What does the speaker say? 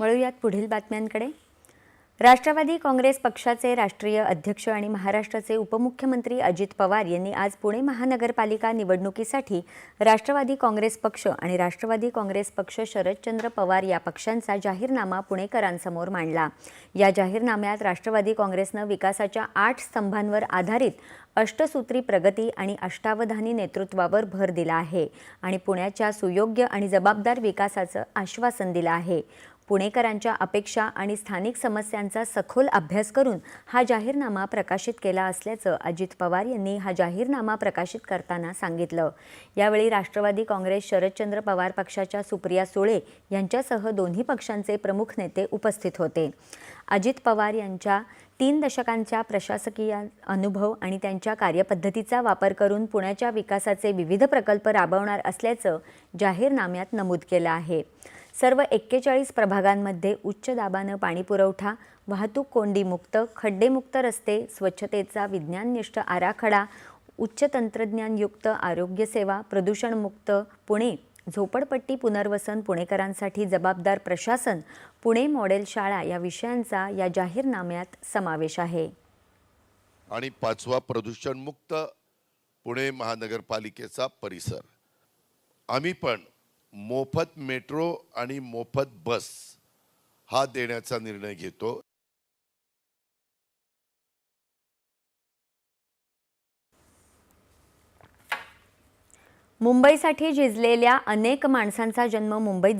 वळूयात पुढील बातम्यांकडे. राष्ट्रवादी काँग्रेस पक्षाचे राष्ट्रीय अध्यक्ष आणि महाराष्ट्राचे उपमुख्यमंत्री अजित पवार यांनी आज पुणे महानगरपालिका निवडणुकीसाठी राष्ट्रवादी काँग्रेस पक्ष आणि राष्ट्रवादी काँग्रेस पक्ष शरदचंद्र पवार या पक्षांचा जाहीरनामा पुणेकरांसमोर मांडला. या जाहीरनाम्यात राष्ट्रवादी काँग्रेसनं विकासाच्या आठ स्तंभांवर आधारित अष्टसूत्री प्रगती आणि अष्टावधानी नेतृत्वावर भर दिला आहे आणि पुण्याच्या सुयोग्य आणि जबाबदार विकासाचं आश्वासन दिलं आहे. पुणेकरांच्या अपेक्षा आणि स्थानिक समस्यांचा सखोल अभ्यास करून हा जाहीरनामा प्रकाशित केला असल्याचं अजित पवार यांनी हा जाहीरनामा प्रकाशित करताना सांगितलं. यावेळी राष्ट्रवादी काँग्रेस शरदचंद्र पवार पक्षाच्या सुप्रिया सुळे यांच्यासह दोन्ही पक्षांचे प्रमुख नेते उपस्थित होते. अजित पवार यांच्या तीन दशकांच्या प्रशासकीय अनुभव आणि त्यांच्या कार्यपद्धतीचा वापर करून पुण्याच्या विकासाचे विविध प्रकल्प राबवणार असल्याचं जाहीरनाम्यात नमूद केलं आहे. सर्व एक्केचाळीस प्रभागांमध्ये उच्च दाबानं पाणीपुरवठा वाहतूक कोंडीमुक्त खड्डेमुक्त रस्ते स्वच्छतेचा विज्ञाननिष्ठ आराखडा उच्च तंत्रज्ञानयुक्त आरोग्यसेवा प्रदूषणमुक्त पुणे झोपडपट्टी पुनर्वसन पुणेकरांसाठी जबाबदार प्रशासन पुणे मॉडेल शाळा या विषयांचा या जाहीरनाम्यात समावेश आहे. आणि पाचवा प्रदूषणमुक्त पुणे महानगरपालिकेचा परिसर. आम्ही पण मोफत मेट्रो आणि मोफत बस हा देण्याचा निर्णय घेतो. मुंबईसाठी झिजलेल्या अनेक माणसांचा जन्म मुंबईत